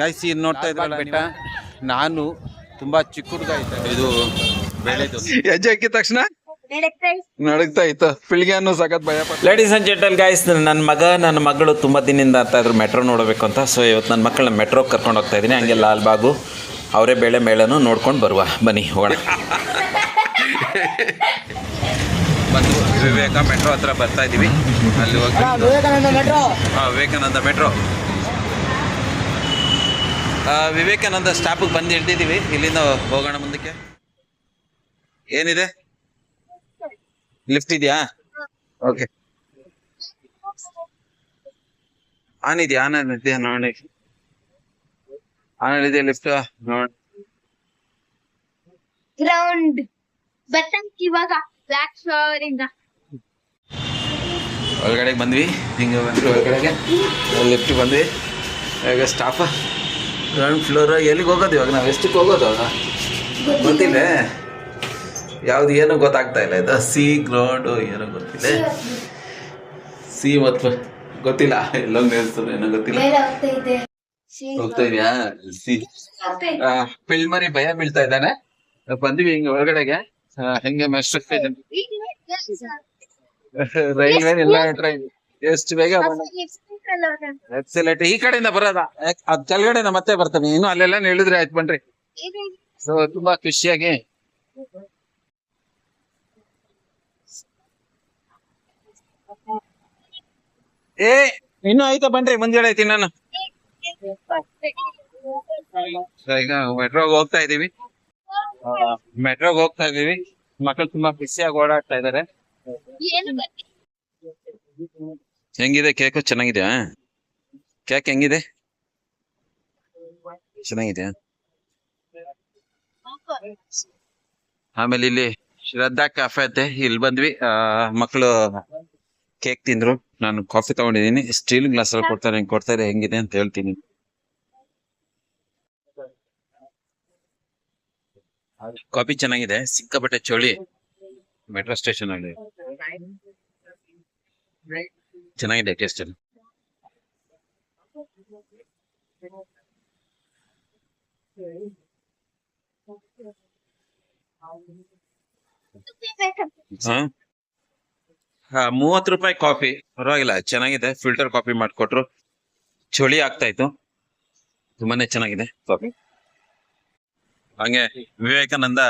Guys ಇಲ್ಲಿ ನೋಡ್ತಾ ಇದ್ರಲ್ಲ ಬೆಟ್ಟ ನಾನು ತುಂಬಾ ಚಿಕ್ಕ ಹುಡುಗ ಇದ್ದೆ. ಇದು ಬೆಳೆದು ಹೆಜ್ಜೆ ಹಾಕಿದ ತಕ್ಷಣ? ನಡಗ್ತಾ ಇತ್ತು. ಪಿಳ್ಗೆ ಅನ್ನೋ ಸಖತ್ ಭಯ ಲೇಡೀಸ್ ಅಂಡ್ ಜೆಂಟಲ್ ಗಾಯ್ಸ್ ನನ್ನ ಮಗ ನನ್ನ ಮಗಳು ತುಂಬ ದಿನದಿಂದ ಅಂತ ಇದ್ರು ಮೆಟ್ರೋ ನೋಡಬೇಕು ಅಂತ. ಸೊ ಇವತ್ತು ನನ್ನ ಮಕ್ಕಳನ್ನ ಮೆಟ್ರೋ ಕರ್ಕೊಂಡು ಹೋಗ್ತಾ ಇದ್ದೀನಿ. ಹಂಗೆ ಲಾಲ್ಬಾಗು ಅವರೇ ಬೇಳೆ ಮೇಳನು ನೋಡ್ಕೊಂಡು ಬರುವ. ಬನ್ನಿ ಹೋಗೋಣ. ಬಂದು ವಿವೇಕ ಮೆಟ್ರೋ ಹತ್ರ ಬರ್ತಾ ಇದೀವಿ. ಅಲ್ಲಿ ಹೋಗಿ ವಿವೇಕಾನಂದ ಮೆಟ್ರೋ ವಿವೇಕಾನಂದ ಸ್ಟಾಪಿಗೆ ಬಂದು ಹಿಡ್ದಿದ್ದೀವಿ. ಇಲ್ಲಿಂದ ಹೋಗೋಣ ಮುಂದಕ್ಕೆ. ಏನಿದೆ? ಲಿಫ್ಟ್ ಇದೆಯಾ? ಓಕೆ ಆನ್ ಇದೆಯಾ? ಆನ್ ಇದೆಯಾ? ನೋಡಿ. ಆನ್ ಇದೆಯಾ ಲಿಫ್ಟ್? ನೋಡಿ. ಗ್ರೌಂಡ್ ಬರ್ತಂಕ್ ಇವಾಗ ಬ್ಲಾಕ್ ಫ್ಲವರ್ ಇಂದ. ಒಳಗಡೆ ಬಂದ್ವಿ. ಹಿಂಗೆ ಬಂದ್ವಿ. ಒಳಗಡೆಗೆ. ಲಿಫ್ಟ್ ಬಂದ್ವಿ. ಸ್ಟಾಫ್ ಗ್ರೌಂಡ್ ಫ್ಲೋರ್ ಎಲ್ಲಿಗೆ ಹೋಗೋದು ಇವಾಗ? ನಾವು ಎಷ್ಟಕ್ಕೆ ಹೋಗೋದು ಅವಾಗ ಗೊತ್ತಿಲ್ಲ. ಯಾವ್ದು ಏನೋ ಗೊತ್ತಾಗ್ತಾ ಇಲ್ಲ. ಇದು ಸಿ ಗ್ರೌಂಡ್ ಏನೋ ಗೊತ್ತಿಲ್ಲ. ಸಿ ಮತ್ತು ಗೊತ್ತಿಲ್ಲ. ಎಲ್ಲೊಂದು ನಿಲ್ಸ್ತದೆ ಏನೋ ಗೊತ್ತಿಲ್ಲ. ಹೋಗ್ತಾ ಇದೆಯಾ? ಸಿ. ಪಿಳ್ಮರಿ ಭಯ ಬೀಳ್ತಾ ಇದ್ದಾನೆ. ಬಂದ್ವಿ ಹಿಂಗ ಒಳಗಡೆಗೆ. ಹೆಂಗೆ ಮೆಸ್ಟ್ರಕ್ ರೈಲ್ವೆ ಎಲ್ಲ ಟ್ರೈನ್ ಎಷ್ಟು ಬೇಗ ಎಕ್ಸಲೆಂಟ್ ಈ ಕಡೆಯಿಂದ ಬರೋದ? ಅದ್ ನಾ ಮತ್ತೆ ಬರ್ತೇನೆ ಇನ್ನು ಅಲ್ಲೆಲ್ಲ ಹೇಳಿದ್ರೆ ಆಯ್ತು ಬನ್ರಿ. ಸೊ ತುಂಬಾ ಖುಷಿಯಾಗಿ. ಏ ಇನ್ನು ಆಯ್ತಾ ಬನ್ರಿ ಮುಂಜಾನೆ ಐತಿ ನಾನು ಈಗ ಮೆಟ್ರೋಗ್ ಹೋಗ್ತಾ ಇದೀವಿ ಮೆಟ್ರೋಗ್ ಹೋಗ್ತಾ ಇದೀವಿ ಮಕ್ಕಳು ತುಂಬಾ ಖುಷಿಯಾಗಿ ಓಡಾಡ್ತಾ ಇದಾರೆ. ಹೆಂಗಿದೆ ಕೇಕು ಚೆನ್ನಾಗಿದೆಯಾ? ಕೇಕ್ ಹೆಂಗಿದೆ? ಚೆನ್ನಾಗಿದೆ ಆಮೇಲೆ ಇಲ್ಲಿ ಶ್ರದ್ಧಾ ಕಾಫಿ ಐತೆ ಇಲ್ಲಿ ಬಂದ್ವಿ. ಮಕ್ಕಳು ಕೇಕ್ ತಿಂದ್ರು. ನಾನು ಕಾಫಿ ತಗೊಂಡಿದ್ದೀನಿ. ಸ್ಟೀಲ್ ಗ್ಲಾಸ್ ಅಲ್ಲಿ ಕೊಡ್ತಾರೆ, ಹೆಂಗ್ ಕೊಡ್ತಾರೆ ಹೆಂಗಿದೆ ಅಂತ ಹೇಳ್ತೀನಿ. ಕಾಫಿ ಚೆನ್ನಾಗಿದೆ. ಸಿಕ್ಕಾಪಟ್ಟೆ ಚೋಳಿ. ಮೆಟ್ರೋ ಸ್ಟೇಷನ್ ಅಲ್ಲಿ. ಚೆನ್ನಾಗಿದೆ ಟೇಸ್ಟ್ ಹಾ? ಮೂವತ್ತು ರೂಪಾಯಿ ಕಾಫಿ ಪರವಾಗಿಲ್ಲ ಚೆನ್ನಾಗಿದೆ. ಫಿಲ್ಟರ್ ಕಾಫಿ ಮಾಡಿಕೊಟ್ರು. ಚಳಿ ಆಗ್ತಾ ಇತ್ತು. ತುಂಬಾನೇ ಚೆನ್ನಾಗಿದೆ ಕಾಫಿ ಹಂಗೆ ವಿವೇಕಾನಂದ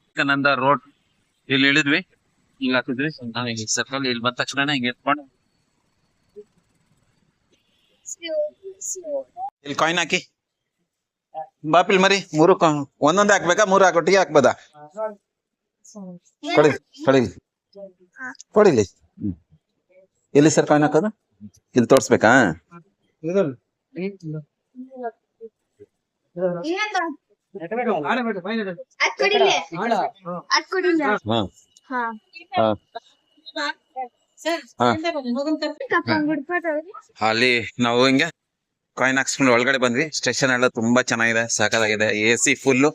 ವಿವೇಕಾನಂದ ರೋಡ್ ಇಲ್ಲಿ ಇಳಿದ್ವಿ. ಹಿಂಗ್ ಹಾಕಿದ್ವಿ ನಾನು ಹಿಂಗ್ ಸರ್ಕಲ್ ಇಲ್ಲಿ ಬಂದ ತಕ್ಷಣ ಹಿಂಗ್ ಎತ್ಕೊಂಡು ಇಲ್ಲಿ ಕಾಯಿನ್ ಹಾಕಿ ಬಾಪಿಲ್ ಮರಿ ಮೂರು ಒಂದೊಂದೇ ಹಾಕ್ಬೇಕಾ ಮೂರು ಹಾಕೊಟ್ಟಿಗೆ ಹಾಕ್ಬೋದಾ ಕೊಡಿ ಕೊಡಿ ಕೊಡಿಲಿ. ಎಲ್ಲಿ ಸರ್ ಕಾಯಿನ್ ಹಾಕೋದು ಇಲ್ಲಿ ತೋರ್ಸ್ಬೇಕಾ ಹಾ. ಅಲ್ಲಿ ನಾವು ಹಿಂಗೆ ಕಾಯಿನ್ ಹಾಕ್ಸ್ಕೊಂಡು ಒಳಗಡೆ ಬಂದ್ವಿ. ಸ್ಟೇಷನ್ ಎಲ್ಲ ತುಂಬಾ ಚೆನ್ನಾಗಿದೆ ಸಾಕಾಗಿದೆ ಎ ಸಿ ಫುಲ್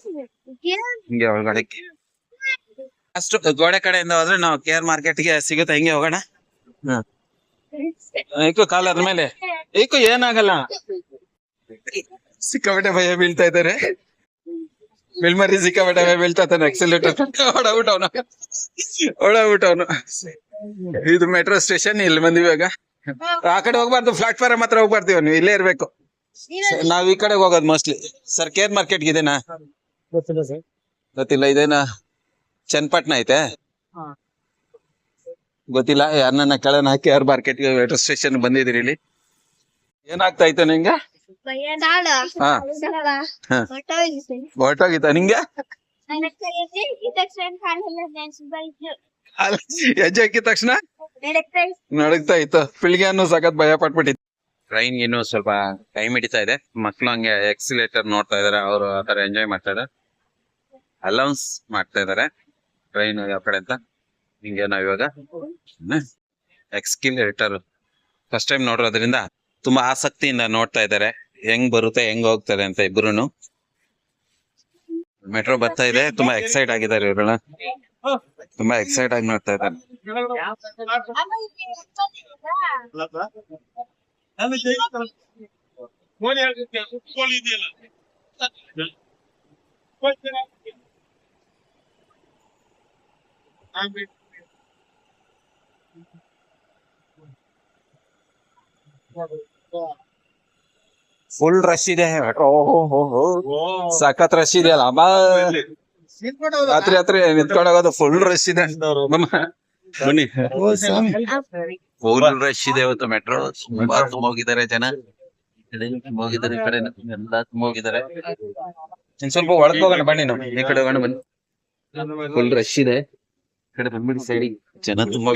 ಹಿಂಗೆ ಒಳಗಡೆ. ಅಷ್ಟು ಗೋಡೆ ಕಡೆಯಿಂದ ಹೋದ್ರೆ ನಾವು ಕೇರ್ ಮಾರ್ಕೆಟ್ಗೆ ಸಿಗುತ್ತೆ. ಹಿಂಗೆ ಹೋಗೋಣ. ಏಕು ಕಾಲ ಅದ್ರ ಮೇಲೆ. ಏಕು ಏನಾಗಲ್ಲ. ಸಿಕ್ಕಾಪಟ್ಟೆ ಭಯ ಬೀಳ್ತಾ ಇದ್ದಾರೆ. ಸಿಕ್ಕಾಪಟ್ಟೆ ಭಯ ಬೀಳ್ತಾ ಇದ್ದಾನೆ ಎಕ್ಸಲೇಟರ್ ಹೊಡಬಿಟ್ಟು ಅವನು ಹೊಡಬಿಟ್ಟು ಅವನು ಇದು ಮೆಟ್ರೋ ಸ್ಟೇಷನ್ ಇಲ್ಲಿ ಬಂದಿವಿ ಇವಾಗ ಆ ಕಡೆ ಹೋಗ್ಬಾರ್ದು ಪ್ಲಾಟ್ಫಾರ್ಮ್ ಹತ್ರ ಹೋಗ್ಬಾರ್ದು ನೀವು ಇಲ್ಲೇ ಇರ್ಬೇಕು. ನಾವ್ ಈ ಕಡೆ ಹೋಗೋದು ಮೋಸ್ಟ್ಲಿ ಸರ್ ಕೇರ್ ಮಾರ್ಕೆಟ್ ಇದೇನಾ? ಗೊತ್ತಿಲ್ಲ ಇದೇನಾ? ಚನ್ನಪಟ್ಟಣ ಐತೆ? ಗೊತ್ತಿಲ್ಲ ಯಾರನ್ನ ಕೆಳನ ಹಾಕಿ ಯಾರು ಮಾರ್ಕೆಟ್ ಮೆಟ್ರೋ ಸ್ಟೇಷನ್ ಬಂದಿದ್ದೀರಿ ಇಲ್ಲಿ? ಏನಾಗ್ತಾ ಇತ್ತು ನಿಂಗೆ? ಹೊರಟೋಗಿತ್ತ ನಿಂಗೆ? ಹೆಜ್ಜೆ ಹಾಕಿದ ತಕ್ಷಣ? ನಡಕ್ತಾ ನಡಗ್ತಾ ಇತ್ತು. ಪಿಳ್ಗೆ ಅನ್ನೋ ಸಖತ್ ಭಯ ಪಟ್ಬಿಟ್ಟಿತ್ತು ಟ್ರೈನ್ ಇನ್ನು ಸ್ವಲ್ಪ ಟೈಮ್ ಹಿಡಿತಾ ಇದೆ. ಮಕ್ಳು ಹಂಗೆ ಎಕ್ಸಿಲೇಟರ್ ನೋಡ್ತಾ ಇದಾರೆ. ಅವರು ಆತರ ಎಂಜಾಯ್ ಮಾಡ್ತಾ ಇದಾರೆ. ಅಲೌನ್ಸ್ ಮಾಡ್ತಾ ಇದಾರೆ. ಟ್ರೈನ್ ಯಾವ ಕಡೆ ಅಂತ? ಹಿಂಗೆ ನಾವ್ ಇವಾಗ? ಎಕ್ಸ್ಕಿಲೇಟರ್ ಫಸ್ಟ್ ಟೈಮ್ ನೋಡಿರೋದ್ರಿಂದ ತುಂಬಾ ಆಸಕ್ತಿಯಿಂದ ನೋಡ್ತಾ ಇದ್ದಾರೆ. ಹೆಂಗ್ ಬರುತ್ತೆ, ಹೆಂಗ್ ಹೋಗ್ತಾರೆ ಅಂತ ಇಬ್ರು ಮೆಟ್ರೋ ಬರ್ತಾ ಇದೆ, ತುಂಬಾ ಎಕ್ಸೈಟ್ ಆಗಿದ್ದಾರೆ ಇವರೆಲ್ಲ. ತುಂಬಾ ಎಕ್ಸೈಟ್ ಆಗಿ ನೋಡ್ತಾ ಇದ್ದಾರೆ. ಫುಲ್ ರಶ್ ಇದೆ. ಸಖತ್ ರಶ್ ಇದೆ ಅಲ್ಲ. ಅಮ್ಮ ರಾತ್ರಿ ರಾತ್ರಿ ನಿಂತ್ಕೊಂಡೋಗೋದು ಫುಲ್ ರಶ್ ಇದೆ. ಬನ್ನಿ. ಫುಲ್ ರಶ್ ಇದೆ ಇವತ್ತು ಮೆಟ್ರೋ ತುಂಬಾ ತುಂಬ ಹೋಗಿದ್ದಾರೆ ಜನ. ಈ ಹೋಗಿದ್ದಾರೆ ಈ ಕಡೆ. ಎಲ್ಲ ತುಂಬ ಹೋಗಿದ್ದಾರೆ ಇನ್ ಸ್ವಲ್ಪ ಒಳಗ್ ಹೋಗೋಣ. ಬನ್ನಿ ನಾವು. ಈ ಕಡೆ ಹೋಗೋಣ ಬನ್ನಿ. ಫುಲ್ ರಶ್ ಇದೆ. ಕಡೆ ಬಂದ್ಬಿಡಿ ಸೈಡಿ ಜನ ತುಂಬಾ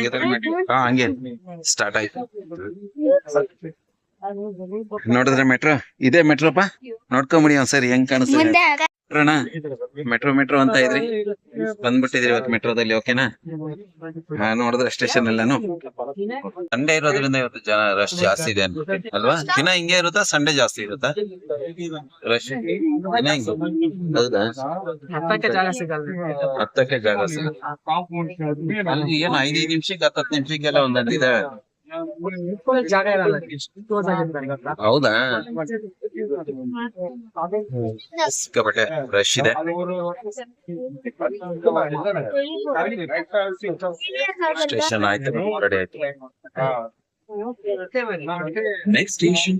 ಹಾ ಹಂಗೆ. ಸ್ಟಾರ್ಟ್ ಆಯ್ತು. ನೋಡಿದ್ರೆ ಮೆಟ್ರೋ? ಇದೇ ಮೆಟ್ರೋಪ ನೋಡ್ಕೊಂಬಿಡಿ ಒಂದ್ಸರಿ ಹೆಂಗ್ ಕಾಣಿಸ್ತದೆ? ಮೆಟ್ರೋನಾ ಮೆಟ್ರೋ ಮೆಟ್ರೋ ಅಂತ ಇದ್ರಿ? ಬಂದ್ಬಿಟ್ಟಿದ್ರಿ ಇವತ್ತು ಮೆಟ್ರೋದಲ್ಲಿ ಓಕೆನಾ ಹಾ ನೋಡಿದ್ರೆ ಸ್ಟೇಷನ್ ಎಲ್ಲಾನು ಸಂಡೇ ಇರೋದ್ರಿಂದ ಇವತ್ತು ಜನ ರಶ್ ಜಾಸ್ತಿ ಇದೆ ಅಲ್ವಾ? ದಿನ ಹಿಂಗೆ ಇರುತ್ತಾ ಸಂಡೇ ಜಾಸ್ತಿ ಇರುತ್ತಾ? ರಶ್ ದಿನ ಹಿಂಗೆ? ಹೌದಾ? ಹತ್ತಕ್ಕೆ ಜಾಗ ಸಿಗಲ್ಲ. ಅಲ್ಲಿ ಏನು ಐದೈದು ನಿಮಿಷಕ್ಕೆ ಹತ್ತು ನಿಮಿಷಕ್ಕೆಲ್ಲ ಒಂದೊಂದು ಹೌದಾ? ಸಿಕ್ಕಾಪಟ್ಟೆ ರಶ್ ಇದೆ. ಸ್ಟೇಷನ್ ಆಯ್ತು ರೆಡಿ ಆಯ್ತು. Next station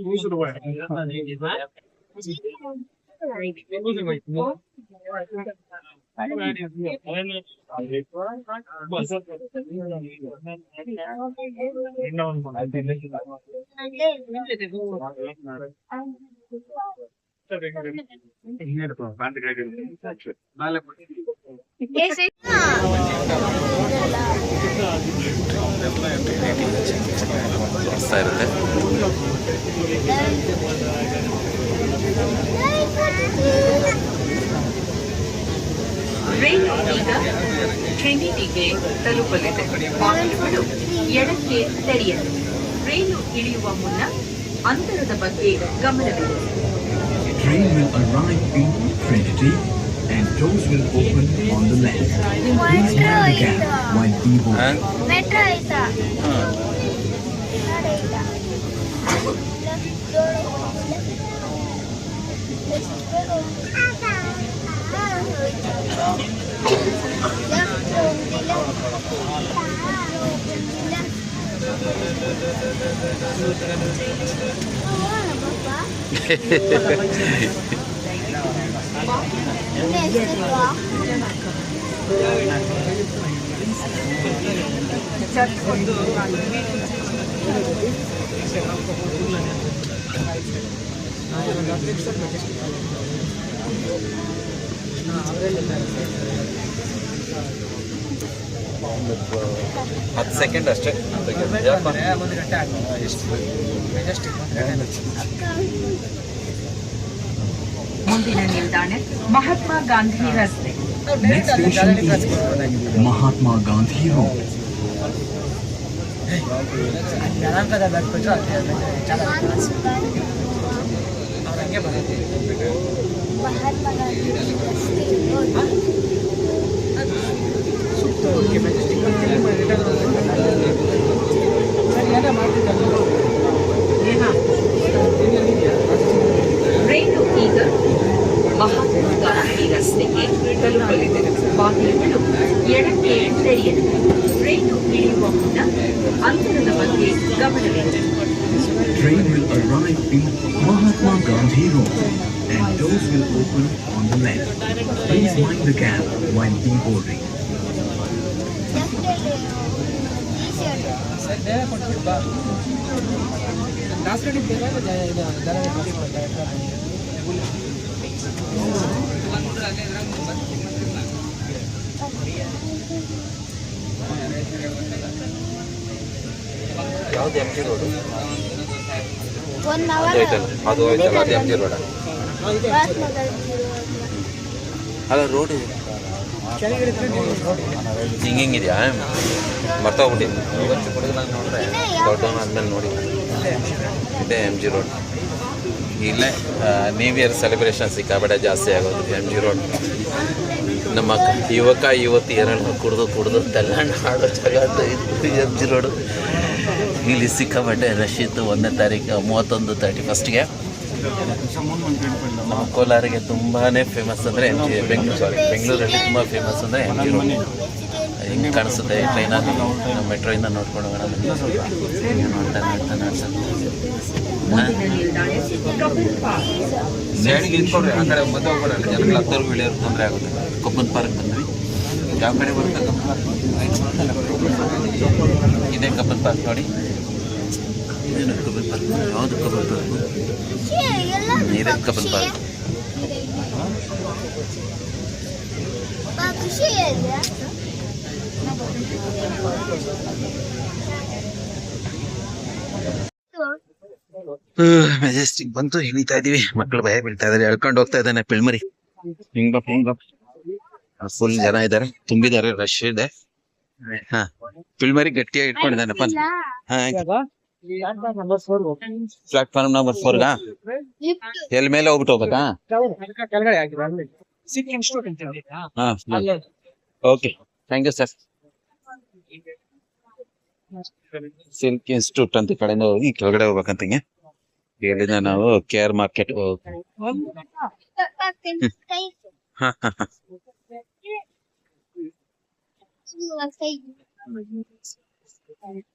Lose it away. Losing weight. ತೋರಿಸ್ತಾ ಇರುತ್ತೆ ರೈಲು ಈಗ ಟ್ರಿನಿಟಿಗೆ ತಲುಪಲಿದೆ ಬಾಗಿಲುಗಳು ಎಡಕ್ಕೆ ತೆರೆಯಲು ರೈಲು ಇಳಿಯುವ ಮುನ್ನ ಅಂತರದ ಬಗ್ಗೆ ಗಮನವಿದೆ train will arrive in Trinity and doors will open on the left. Please mind the gap while deboarding. Metro ಆಯ್ತಾ 근데 있을 거야. ಹತ್ತು ಸೆಕೆಂಡ್ ಅಷ್ಟೇ ಯಾಕಪ್ಪ? ಒಂದು ಗಂಟೆ ಮೆಜೆಸ್ಟಿಕ್ ಮುಂದಿನ ನಿಲ್ದಾಣ ಮಹಾತ್ಮ ಗಾಂಧಿ ರಸ್ತೆ Next station is Mahatma Gandhi Road. ಯಲಹಂಕದ ಬಿಟ್ಬಿಟ್ರು ಅಲ್ಲಿ ಚೆನ್ನಾಗಿ ಅವ್ರು ಹಂಗೆ ಬರೋದು ರೈಲು ಈಗ ಮಹಾತ್ಮ ಗಾಂಧಿ ರಸ್ತೆಗೆ ತಲುಪಲಿದೆ ಬಾಗಿಲುಗಳು ಎಡಕ್ಕೆ ತೆರೆಯಲಿದೆ ರೈಲು ಇಳಿಯುವ ಮುನ್ನ ಅಂತರದ ಬಗ್ಗೆ ಗಮನವಿದೆ Train will arrive in Mahatma Gandhi Road and doors will open on the left. Please mind the gap while deboarding. Left ಬೇರೆ ಕೊಟ್ಬಿಟ್ಟು ಬಾ ದಾಸ್ ಕಡೆ ಬೇರೆ ಜ- ಇದು ದರ ಕೊಟ್ಬಿಟ್ಟು ಯಾವ್ದು ಎಂ ಜಿ ರೋಡು ಒನ್ ಅದು ಅವರ್ ಐತಲ್ಲ ಅದು ಐತಲ್ಲ ಅದು ಎಂ ಜಿ ರೋಡ ಅಲ್ಲ ರೋಡು ನೋಡಿ ಹಿಂಗೆ ಹಿಂಗಿದೆಯಾ ನೋಡಿದ್ರೆ ದೊಡ್ಡವನ ಆದ್ಮೇಲೆ ನೋಡಿ. ಇದೆ ಎಂ ಜಿ ರೋಡ್ ಇಲ್ಲೇ ನ್ಯೂ ಇಯರ್ ಸೆಲೆಬ್ರೇಷನ್ ಸಿಕ್ಕಾಬೇಡ ಜಾಸ್ತಿ ಆಗೋದು ಎಂ ಜಿ ರೋಡ್ ನಮ್ಮ ಯುವಕ ಯುವತಿಯರನ್ನು ಕುಡಿದು ಕುಡಿದು ತೆಲ್ಲಣ್ಣ ಆಡೋ ಜಾಗ ಇದು ಎಂ ಜಿ ರೋಡು ಇಲ್ಲಿ ಸಿಕ್ಕಾಪಟ್ಟೆ ರಶ್ ಇತ್ತು ಒಂದನೇ ತಾರೀಕು, ಮೂವತ್ತೊಂದು ತರ್ಟಿ ಫಸ್ಟ್ಗೆ ನಮ್ಮ ಕೋಲಾರಿಗೆ ತುಂಬಾ ಫೇಮಸ್ ಅಂದರೆ ಎಂ ಜಿ ಬೆಂಗಳೂರು ಸಾರಿ ಬೆಂಗಳೂರಲ್ಲಿ ತುಂಬ ಫೇಮಸ್ ಅಂದರೆ ಎಂ ಜಿ ರೋಡ್. ಹಿಂಗೆ ಕಾಣಿಸುತ್ತೆ ಟ್ರೈನಲ್ಲಿ ಮೆಟ್ರೋಯಿಂದ ನೋಡ್ಕೊಂಡು ಹೋಗೋಣ ಹಿಂಗೆ ನೋಡ್ತಾ ತೊಂದರೆ ಆಗುತ್ತೆ ಕೊಪ್ಪನ್ ಪಾರ್ಕ್ ಬಂದ್ವಿ. ಯಾವ ಕಡೆ ಬರುತ್ತೆ ಪಾರ್ಕ್ ಇದೇ ಕಬ್ಬನ್ ಪಾರ್ಕ್ ನೋಡಿ. ಇದೇನು ಕಬ್ಬನ್ ಪಾರ್ಕ್ ಯಾವುದು ಪಾರ್ಕ್ ಪಾರ್ಕ್ ಇದೆ ಮೆಜೆಸ್ಟಿಕ್ ಬಂತು ಹಿಡಿತಾ ಇದೀವಿ. ಮಕ್ಕಳು ಭಯ ಬೀಳ್ತಾ ಇದಾರೆ. ಎಳ್ಕೊಂಡು ಹೋಗ್ತಾ ಇದ್ದಾನೆ ಪಿಳ್ಮರಿ. ಹಿಂಗ ಫುಲ್ ಜನ ಇದಾರೆ. ತುಂಬಿದ್ದಾರೆ ರಶ್ ಇದೆ. ಹಾ ಪಿಳ್ಮರಿ ಗಟ್ಟಿಯಾಗಿ ಇಟ್ಕೊಂಡಿದ್ದಾನಪ್ಪ ಹಾ ಪ್ಲಾಟ್ಫಾರ್ಮ್ ನಂಬರ್ ಫೋರ್ಗಾ ಎಲ್ಲಿ ಮೇಲೆ ಹೋಗ್ಬಿಟ್ಟು ಹೋಗ್ಬೇಕಾ? ಕೆಳಗಡೆ ಆಗಿದೆ ಅಲ್ಲಿ ಸಿಕ್ ಇನ್ಸ್ಟಿಟ್ಯೂಟ್ ಅಂತ ಹೇಳಿ ಹಾ ಅಲ್ಲೇ. Okay thank you sir silk institute ಅಂತ ಈ ಕಡೆಯಿಂದ ಹೋಗಿ ಕೆಳಗಡೆ ಹೋಗ್ಬೇಕಂತ ಹಿಂಗೆ ಇಲ್ಲಿಂದ ನಾವು ಕೆ ಆರ್ ಮಾರ್ಕೆಟ್ ಕೈ ಕೈ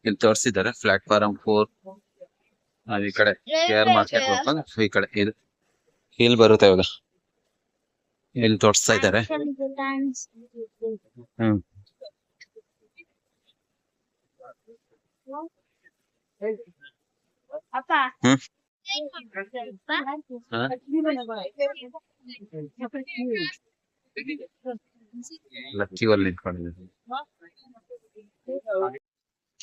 ಇಲ್ಲಿ ತೋರಿಸಿದ್ದಾರೆ ಪ್ಲಾಟ್ಫಾರ್ಮ್ ಫೋರ್ ಈ ಕಡೆ ಕೇರ್ ಮಾರ್ಕೆಟ್ ಹೋಗ್ಕೊಂಡು ಈ ಕಡೆ ಇದು. ಇಲ್ಲಿ ಬರುತ್ತೆ ಇವಾಗ. ಇಲ್ಲಿ ತೋರಿಸ್ತಾ ಇದ್ದಾರೆ. ಹ್ಮ್. ಅಪ್ಪ. ಹ್ಮ್. ಅಪ್ಪ.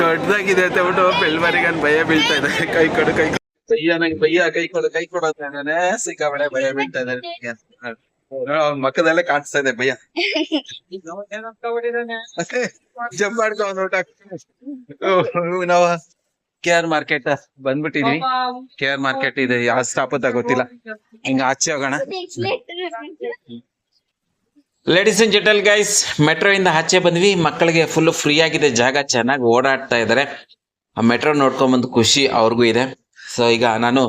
ದೊಡ್ಡದಾಗಿದೆ ಅಂತ ಬಿಟ್ಟು ಬೆಳ್ಮರಿಗನ್ ಭಯ ಬೀಳ್ತಾ ಇದೆ. ಕೈ ಕೊಡು ಕೈ ಅಯ್ಯ ನಂಗೆ ಭಯ ಕೈ ಕೊಡು ಕೈ ಕೊಡು ಅಂತ ಇದ್ದಾನೆ ಸಿಕ್ಕಾಬಳೆ ಭಯ ಬೀಳ್ತಾ ಇದೆ ಅವ್ನ ಮಕ್ಕದಲ್ಲೇ ಕಾಣಿಸ್ತಾ ಇದೆ ಭಯ. ಜಂಪ್ ಮಾಡ್ಕೊಂಡು ನೋಟ ನಾವು ಕೆ ಆರ್ ಮಾರ್ಕೆಟ್ ಬಂದ್ಬಿಟ್ಟಿದ್ವಿ ಕೆ ಆರ್ ಮಾರ್ಕೆಟ್ ಇದೆ ಯಾವ ಸ್ಟಾಪ್ ಅಂತ ಗೊತ್ತಿಲ್ಲ. ಹಿಂಗ ಆಚೆ ಹೋಗೋಣ. Ladies and gentle guys metro ಇಂದ ಆಚೆ ಬಂದ್ವಿ. ಮಕ್ಕಳಿಗೆ ಫುಲ್ ಫ್ರೀ ಆಗಿದೆ. ಜಾಗ ಚೆನ್ನಾಗಿ ಓಡಾಡ್ತಾ ಇದ್ದಾರೆ. ಆ ಮೆಟ್ರೋ ನೋಡ್ಕೊಂಡ್ ಖುಷಿ ಅವ್ರಿಗೂ ಇದೆ. ಸೊ ಈಗ ನಾನು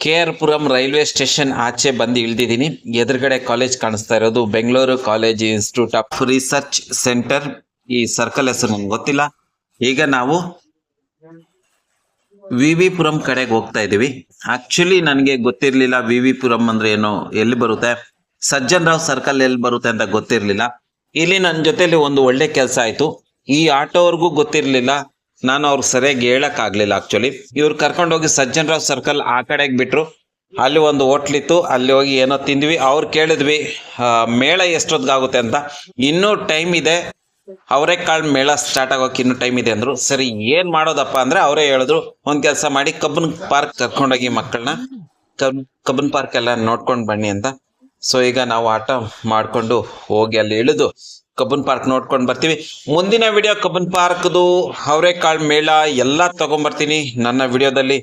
K R Puram railway station ಆಚೆ ಬಂದು ಇಳ್ದಿದ್ದೀನಿ. ಎದುರುಗಡೆ ಕಾಲೇಜ್ ಕಾಣಿಸ್ತಾ ಇರೋದು. Bengaluru college institute of research centre ಈ ಸರ್ಕಲ್ ಹೆಸರು ನಂಗೆ ಗೊತ್ತಿಲ್ಲ. ಈಗ ನಾವು ವಿ ವಿ ಪುರಂ ಕಡೆಗೆ ಹೋಗ್ತಾ ಇದ್ದೀವಿ ಆಕ್ಚುಲಿ ನನಗೆ ಗೊತ್ತಿರಲಿಲ್ಲ ವಿ ವಿ ಪುರಂ ಅಂದ್ರೆ ಏನು, ಎಲ್ಲಿ ಬರುತ್ತೆ? ಸಜ್ಜನ್ ರಾವ್ ಸರ್ಕಲ್ ಎಲ್ಲಿ ಬರುತ್ತೆ ಅಂತ ಗೊತ್ತಿರ್ಲಿಲ್ಲ. ಇಲ್ಲಿ ನನ್ನ ಜೊತೆಲಿ ಒಂದು ಒಳ್ಳೆ ಕೆಲಸ ಆಯ್ತು. ಈ ಆಟೋವರೆಗೂ ಗೊತ್ತಿರ್ಲಿಲ್ಲ. ನಾನು ಅವ್ರಿಗೆ ಸರಿಯಾಗಿ ಹೇಳಕ್ ಆಗ್ಲಿಲ್ಲ ಆಕ್ಚುಲಿ ಇವ್ರು ಕರ್ಕೊಂಡು ಹೋಗಿ ಸಜ್ಜನ್ ರಾವ್ ಸರ್ಕಲ್ ಆ ಕಡೆಗೆ ಬಿಟ್ರು. ಅಲ್ಲಿ ಒಂದು ಹೋಟ್ಲಿತ್ತು ಅಲ್ಲಿ ಹೋಗಿ ಏನೋ ತಿಂದ್ವಿ. ಅವ್ರು ಕೇಳಿದ್ವಿ ಮೇಳ ಎಷ್ಟೊತ್ತಿಗಾಗುತ್ತೆ ಅಂತ. ಇನ್ನೂ ಟೈಮ್ ಇದೆ. ಅವರೇ ಕಾಳು ಮೇಳ ಸ್ಟಾರ್ಟ್ ಆಗೋಕೆ ಇನ್ನೂ ಟೈಮ್ ಇದೆ ಅಂದ್ರು. ಸರಿ, ಏನ್ ಮಾಡೋದಪ್ಪ ಅಂದ್ರೆ ಅವರೇ ಹೇಳಿದ್ರು, ಒಂದ್ ಕೆಲಸ ಮಾಡಿ ಕಬ್ಬನ್ ಪಾರ್ಕ್ ಕರ್ಕೊಂಡೋಗಿ ಮಕ್ಕಳನ್ನ ಕಬ್, ಕಬ್ಬನ್ ಪಾರ್ಕ್ ಎಲ್ಲ ನೋಡ್ಕೊಂಡ್ ಬನ್ನಿ ಅಂತ. ಸೊ ಈಗ ನಾವು ಆಟ ಮಾಡ್ಕೊಂಡು ಹೋಗಿ ಅಲ್ಲಿ ಇಳಿದು ಕಬ್ಬನ್ ಪಾರ್ಕ್ ನೋಡ್ಕೊಂಡು ಬರ್ತೀವಿ. ಮುಂದಿನ ವಿಡಿಯೋ ಕಬ್ಬನ್ ಪಾರ್ಕ್ದು ಅವರೆಕಾಳು ಮೇಳ ಎಲ್ಲ ತಗೊಂಡ್ಬರ್ತೀನಿ ನನ್ನ ವಿಡಿಯೋದಲ್ಲಿ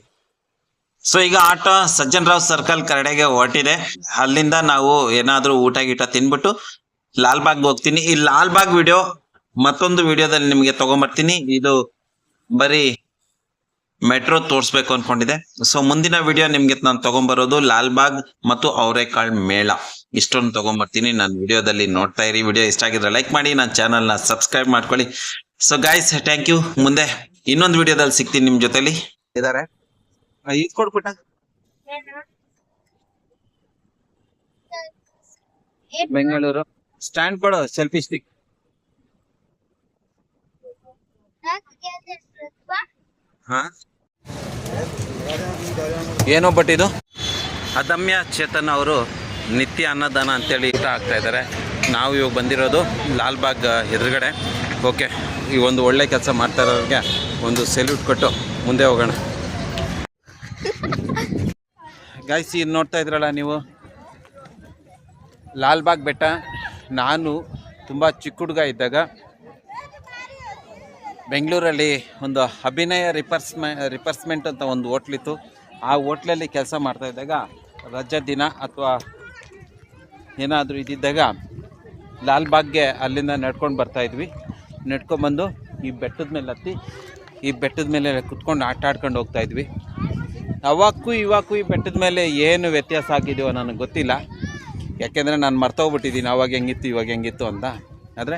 ಸೊ ಈಗ ಆಟೋ ಸಜ್ಜನ್ ರಾವ್ ಸರ್ಕಲ್ ಕರಡೆಗೆ ಹೊರಟಿದೆ. ಅಲ್ಲಿಂದ ನಾವು ಏನಾದ್ರೂ ಊಟ ಗೀಟ ತಿನ್ಬಿಟ್ಟು ಲಾಲ್ಬಾಗ್ ಹೋಗ್ತೀನಿ. ಈ ಲಾಲ್ಬಾಗ್ ವಿಡಿಯೋ ಮತ್ತೊಂದು ವಿಡಿಯೋದಲ್ಲಿ ನಿಮಗೆ ತಗೊಂಬರ್ತೀನಿ. ಇದು ಬರೀ ಮೆಟ್ರೋ ತೋರಿಸ್ಬೇಕು ಅನ್ಕೊಂಡಿದೆ ಸೊ ಮುಂದಿನ ವಿಡಿಯೋ ನಿಮ್ಗೆ ನಾನು ತಗೊಂಬರೋದು ಲಾಲ್ಬಾಗ್ ಮತ್ತು ಅವರೆಕಾಳ್ ಮೇಳ. ಇಷ್ಟೊಂದು ತಗೊಂಬರ್ತೀನಿ. ನಾನು ವಿಡಿಯೋದಲ್ಲಿ ನೋಡ್ತಾ ಇರಿ. ವಿಡಿಯೋ ಇಷ್ಟ ಆಗಿದ್ರೆ ಲೈಕ್ ಮಾಡಿ ನನ್ನ ಚಾನಲ್ನ ಸಬ್ಸ್ಕ್ರೈಬ್ ಮಾಡ್ಕೊಳ್ಳಿ. ಸೊ ಗಾಯ್ಸ್ ಥ್ಯಾಂಕ್ ಯು ಮುಂದೆ ಇನ್ನೊಂದು ವಿಡಿಯೋದಲ್ಲಿ ಸಿಗ್ತೀನಿ ನಿಮ್ಮ ಜೊತೆಲಿ. ಇದಾರೆ? ಕೊಡ್ಬಿಟ್ಟ. ಬೆಂಗಳೂರು. ಸ್ಟ್ಯಾಂಡ್ ಕೊಡು ಸೆಲ್ಫಿ ಸ್ಟಿಕ್ ಏನೋ ಬಟ್ ಇದು? ಅದಮ್ಯ ಚೇತನ್ ಅವರು ನಿತ್ಯ ಅನ್ನದಾನ ಅಂತೇಳಿ ಇಷ್ಟ ಆಗ್ತಾ ಇದ್ದಾರೆ. ನಾವು ಇವಾಗ ಬಂದಿರೋದು ಲಾಲ್ಬಾಗ್ ಎದುರುಗಡೆ. ಓಕೆ, ಈ ಒಂದು ಒಳ್ಳೆ ಕೆಲಸ ಮಾಡ್ತಾ ಇರೋರಿಗೆ ಒಂದು ಸೆಲ್ಯೂಟ್ ಕೊಟ್ಟು ಮುಂದೆ ಹೋಗೋಣ. ಗಾಯ್ಸಿ ಇದು ನೋಡ್ತಾ ಇದ್ರಲ್ಲ ನೀವು? ಲಾಲ್ಬಾಗ್ ಬೆಟ್ಟ. ನಾನು ತುಂಬ ಚಿಕ್ಕ ಹುಡುಗ ಇದ್ದಾಗ ಬೆಂಗಳೂರಲ್ಲಿ ಒಂದು ಅಭಿನಯ ರಿಪರ್ಸ್ಮೆ, ರಿಪರ್ಸ್ಮೆಂಟ್ ಅಂತ ಒಂದು ಹೋಟ್ಲಿತ್ತು ಆ ಹೋಟ್ಲಲ್ಲಿ ಕೆಲಸ ಮಾಡ್ತಾ ಇದ್ದಾಗ ರಜಾ ದಿನ ಅಥವಾ ಏನಾದರೂ ಇದ್ದಿದ್ದಾಗ ಲಾಲ್ಬಾಗ್ಗೆ ಅಲ್ಲಿಂದ ನಡ್ಕೊಂಡು ಬರ್ತಾಯಿದ್ವಿ ನಡ್ಕೊಂಬಂದು ಈ ಬೆಟ್ಟದ ಮೇಲೆ ಹತ್ತಿ, ಈ ಬೆಟ್ಟದ ಮೇಲೆ ಕುತ್ಕೊಂಡು ಆಟ ಆಡ್ಕೊಂಡು ಹೋಗ್ತಾಯಿದ್ವಿ ಅವಾಗೂ ಇವಾಗೂ ಈ ಬೆಟ್ಟದ ಮೇಲೆ ಏನು ವ್ಯತ್ಯಾಸ ಆಗಿದೆಯೋ ನನಗೆ ಗೊತ್ತಿಲ್ಲ. ಯಾಕೆಂದರೆ ನಾನು ಮರ್ತೋಗ್ಬಿಟ್ಟಿದ್ದೀನಿ. ಅವಾಗ ಹೆಂಗಿತ್ತು, ಇವಾಗ ಹೆಂಗಿತ್ತು ಅಂತ. ಆದರೆ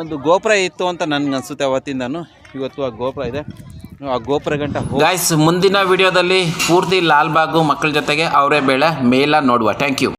ಒಂದು ಗೋಪುರ ಇತ್ತು ಅಂತ ನನ್ಗೆ ಅನಿಸುತ್ತೆ ಅವತ್ತಿಂದನು. ಇವತ್ತು ಆ ಗೋಪುರ ಇದೆ. ಆ ಗೋಪುರ ಗಂಟ ಗಾಯ್ಸ್ ಮುಂದಿನ ವಿಡಿಯೋದಲ್ಲಿ ಪೂರ್ತಿ ಲಾಲ್ಬಾಗು ಮಕ್ಕಳ ಜೊತೆಗೆ ಅವರೇ ಬೇಳೆ ಮೇಲ ನೋಡುವ. Thank you